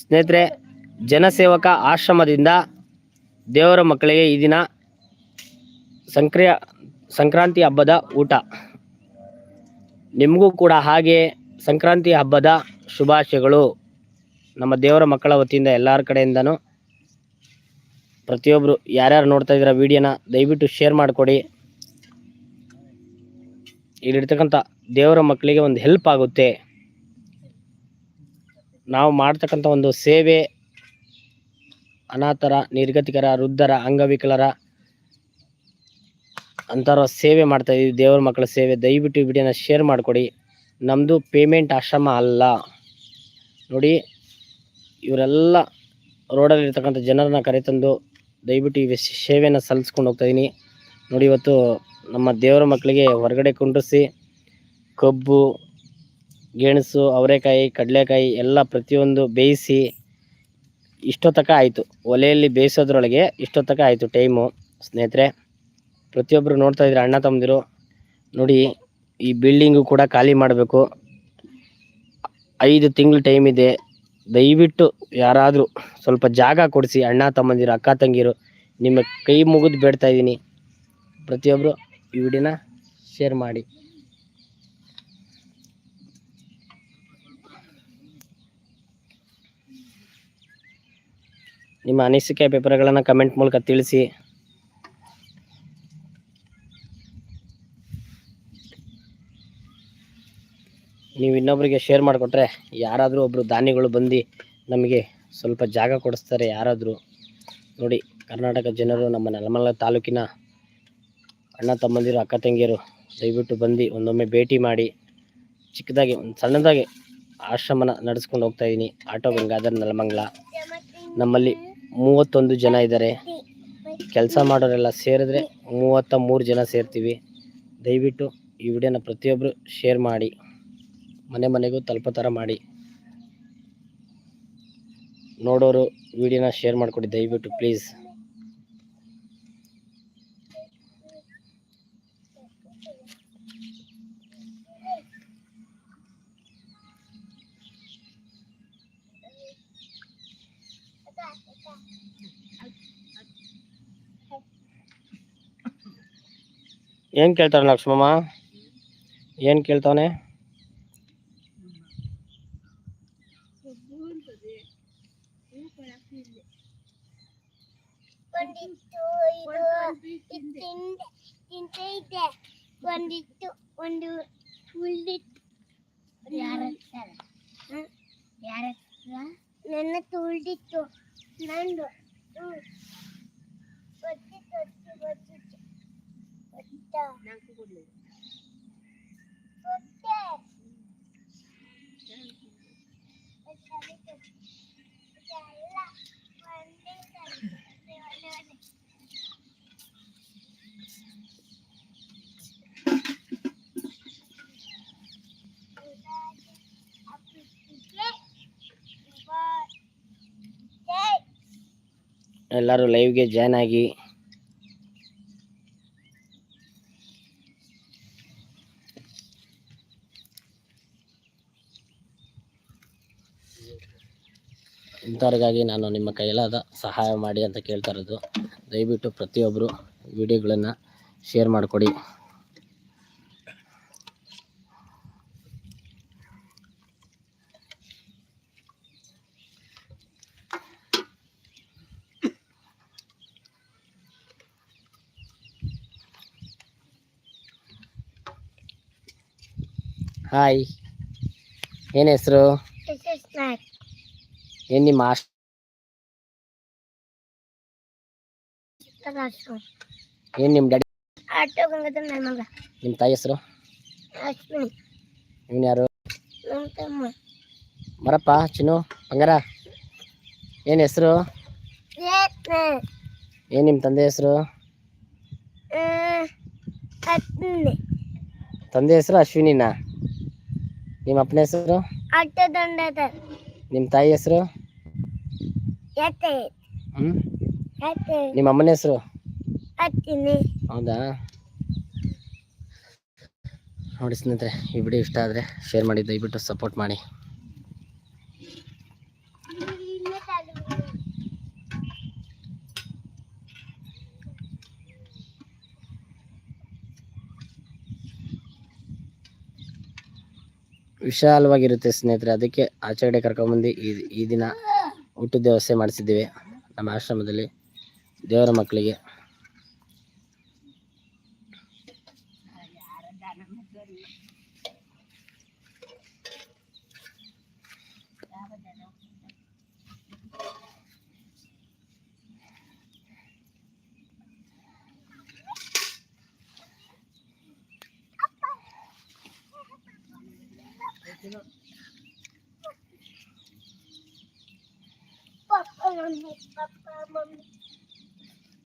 ಸ್ನೇಹಿತರೆ, ಜನಸೇವಕ ಆಶ್ರಮದಿಂದ ದೇವರ ಮಕ್ಕಳಿಗೆ ಈ ದಿನ ಸಂಕ್ರಿಯ, ಸಂಕ್ರಾಂತಿ ಹಬ್ಬದ ಊಟ. ನಿಮಗೂ ಕೂಡ ಹಾಗೆ ಸಂಕ್ರಾಂತಿ ಹಬ್ಬದ ಶುಭಾಶಯಗಳು ನಮ್ಮ ದೇವರ ಮಕ್ಕಳ ವತಿಯಿಂದ ಎಲ್ಲರ ಕಡೆಯಿಂದನೂ. ಪ್ರತಿಯೊಬ್ಬರು ಯಾರ್ಯಾರು ನೋಡ್ತಾ ಇದ್ದೀರಾ ವಿಡಿಯೋನ, ದಯವಿಟ್ಟು ಶೇರ್ ಮಾಡಿಕೊಡಿ. ಇಲ್ಲಿರ್ತಕ್ಕಂಥ ದೇವರ ಮಕ್ಕಳಿಗೆ ಒಂದು ಹೆಲ್ಪ್ ಆಗುತ್ತೆ. ನಾವು ಮಾಡ್ತಕ್ಕಂಥ ಒಂದು ಸೇವೆ ಅನಾಥರ, ನಿರ್ಗತಿಕರ, ವೃದ್ಧರ, ಅಂಗವಿಕಲರ ಅಂಥವ್ರ ಸೇವೆ ಮಾಡ್ತಾ ಇದ್ದೀವಿ ದೇವರ ಮಕ್ಕಳ ಸೇವೆ. ದಯವಿಟ್ಟು ವಿಡಿಯೋನ ಶೇರ್ ಮಾಡಿಕೊಡಿ. ನಮ್ಮದು ಪೇಮೆಂಟ್ ಆಶ್ರಮ ಅಲ್ಲ. ನೋಡಿ, ಇವರೆಲ್ಲ ರೋಡಲ್ಲಿ ಜನರನ್ನು ಕರೆತಂದು ದಯವಿಟ್ಟು ಈ ಸೇವೆಯನ್ನು ಸಲ್ಲಿಸ್ಕೊಂಡು ಹೋಗ್ತಾ ಇದೀನಿ. ನೋಡಿ, ಇವತ್ತು ನಮ್ಮ ದೇವರ ಮಕ್ಕಳಿಗೆ ಹೊರಗಡೆ ಕುಂಡ್ರಿಸಿ ಕಬ್ಬು ಗೆಣಸು, ಅವರೆಕಾಯಿ, ಕಡಲೆಕಾಯಿ ಎಲ್ಲ ಪ್ರತಿಯೊಂದು ಬೇಯಿಸಿ ಇಷ್ಟೊತ್ತಕ ಆಯಿತು. ಒಲೆಯಲ್ಲಿ ಬೇಯಿಸೋದ್ರೊಳಗೆ ಇಷ್ಟೊತ್ತಕ ಆಯಿತು ಟೈಮು ಸ್ನೇಹಿತರೆ ಪ್ರತಿಯೊಬ್ಬರು ನೋಡ್ತಾ ಇದ್ರೆ ಅಣ್ಣ ತಮ್ಮದಿರು ನೋಡಿ, ಈ ಬಿಲ್ಡಿಂಗು ಕೂಡ ಖಾಲಿ ಮಾಡಬೇಕು. ಐದು ತಿಂಗಳು ಟೈಮ್ ಇದೆ. ದಯವಿಟ್ಟು ಯಾರಾದರೂ ಸ್ವಲ್ಪ ಜಾಗ ಕೊಡಿಸಿ, ಅಣ್ಣ ತಮ್ಮಂದಿರು, ಅಕ್ಕ ತಂಗಿರು, ನಿಮ್ಮ ಕೈ ಮುಗಿದು ಬೇಡ್ತಾ ಇದ್ದೀನಿ. ಪ್ರತಿಯೊಬ್ಬರು ಈ ವಿಡಿಯೋನ ಶೇರ್ ಮಾಡಿ. ನಿಮ್ಮ ಅನಿಸಿಕೆ ಅಭಿಪ್ರಾಯಗಳನ್ನು ಕಮೆಂಟ್ ಮೂಲಕ ತಿಳಿಸಿ. ನೀವು ಇನ್ನೊಬ್ಬರಿಗೆ ಶೇರ್ ಮಾಡಿಕೊಟ್ರೆ ಯಾರಾದರೂ ಒಬ್ಬರು ದಾನಿಗಳು ಬಂದು ನಮಗೆ ಸ್ವಲ್ಪ ಜಾಗ ಕೊಡಿಸ್ತಾರೆ ಯಾರಾದರೂ. ನೋಡಿ, ಕರ್ನಾಟಕ ಜನರು ನಮ್ಮ ನೆಲಮಲ ತಾಲೂಕಿನ ಅಣ್ಣ ತಮ್ಮಂದಿರು, ಅಕ್ಕ ತಂಗಿಯರು ದಯವಿಟ್ಟು ಬಂದು ಒಂದೊಮ್ಮೆ ಭೇಟಿ ಮಾಡಿ ಚಿಕ್ಕದಾಗಿ, ಒಂದು ಸಣ್ಣದಾಗಿ ಆಶ್ರಮನ ನಡೆಸ್ಕೊಂಡು ಹೋಗ್ತಾ ಇದ್ದೀನಿ ಆಟೋ ಗಂಗಾಧರ್ ನೆಲಮಂಗಲ. ನಮ್ಮಲ್ಲಿ ಮೂವತ್ತೊಂದು ಜನ ಇದ್ದಾರೆ. ಕೆಲಸ ಮಾಡೋರೆಲ್ಲ ಸೇರಿದ್ರೆ ಮೂವತ್ತ ಮೂರು ಜನ ಸೇರ್ತೀವಿ. ದಯವಿಟ್ಟು ಈ ವಿಡಿಯೋನ ಪ್ರತಿಯೊಬ್ಬರು ಶೇರ್ ಮಾಡಿ. ಮನೆ ಮನೆಗೂ ತಲುಪೋ ಥರ ಮಾಡಿ. ನೋಡೋರು ವಿಡಿಯೋನ ಶೇರ್ ಮಾಡಿಕೊಡಿ, ದಯವಿಟ್ಟು ಪ್ಲೀಸ್. ಏನು ಕೇಳ್ತಾರೆ ಲಕ್ಷ್ಮಮ್ಮ? ಏನು ಕೇಳ್ತಾವನೆ ಒಂದಿತ್ತು ಒಂದು ಉಳ್ದಿತ್ತು. ಯಾರ ನನ್ನ ತುಳ್ದಿತ್ತು. ನಂದು. ಗೊತ್ತಿತ್ತು ಎಲ್ಲರೂ ಲೈವ್ಗೆ ಜಾಯ್ನ್ ಆಗಿ ಇಂಥವ್ರಿಗಾಗಿ ನಾನು ನಿಮ್ಮ ಕೈಲಾದ ಸಹಾಯ ಮಾಡಿ ಅಂತ ಕೇಳ್ತಾ ಇರೋದು. ದಯವಿಟ್ಟು ಪ್ರತಿಯೊಬ್ಬರು ವಿಡಿಯೋಗಳನ್ನು ಶೇರ್ ಮಾಡಿಕೊಡಿ. ಹಾಯ್. ಏನು ಹೆಸರು? ಏನು ನಿಮ್ಮ ಆಶ್ ಏನು ನಿಮ್ಮ ಡ್ಯಾಡಿ ಆಟೋ ಗಂಗಾಧರ್ ನನ್ನ ಮಗ ನಿಮ್ಮ ತಾಯಿ ಹೆಸರು ಅಶ್ವಿನಿ ಇವನು ಯಾರು ನಮ್ಮ ತಮ್ಮ ಬರಪ್ಪ ಚಿನ್ನು ಬಂಗಾರ ಏನು ಹೆಸರು ಏತ್ನ ಏನು ನಿಮ್ಮ ತಂದೆ ಹೆಸರು ಹತ್ತನೇ ತಂದೆ ಹೆಸರು ಅಶ್ವಿನಿನಾ ನಿಮ್ಮ ಅಪ್ಪನ ಹೆಸರು ಆಟೋ ದಂಡದ ನಿಮ್ಮ ತಾಯಿ ಹೆಸರು ಹ್ಮ್? ನಿಮ್ಮ ಅಮ್ಮನ ಹೆಸರು? ಹೌದಾ? ನೋಡಿ ಸ್ನೇಹಿತರೆ ಈ ವಿಡಿಯೋ ಇಷ್ಟ ಆದರೆ ಶೇರ್ ಮಾಡಿ ದಯವಿಟ್ಟು ಸಪೋರ್ಟ್ ಮಾಡಿ. ವಿಶಾಲವಾಗಿರುತ್ತೆ ಸ್ನೇಹಿತರೆ ಅದಕ್ಕೆ ಆಚೆಗಡೆ ಕರ್ಕೊಂಡ್ಬಂದು ಈ ದಿನ ಊಟದ ವ್ಯವಸ್ಥೆ ಮಾಡಿಸಿದ್ದೇವೆ ನಮ್ಮ ಆಶ್ರಮದಲ್ಲಿ ದೇವರ ಮಕ್ಕಳಿಗೆ. Papa, Mami, Papa, Mami.